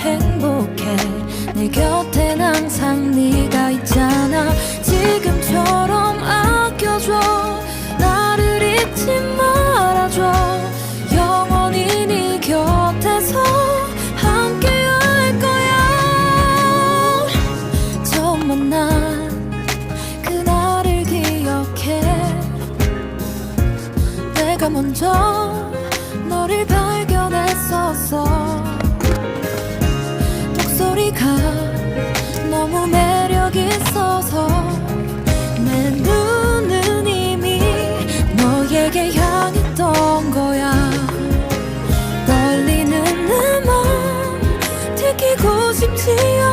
행복해. 내 곁에 항상 네가 있잖아. 지금처럼 아껴줘. 나를 잊지 말아줘. 영원히 네 곁에서 함께 할 거야. 처음 만난 그날을 기억해. 내가 먼저 너를 발견했었어. 있었던 거야. 떨리는 내맘 들키고 싶지 않아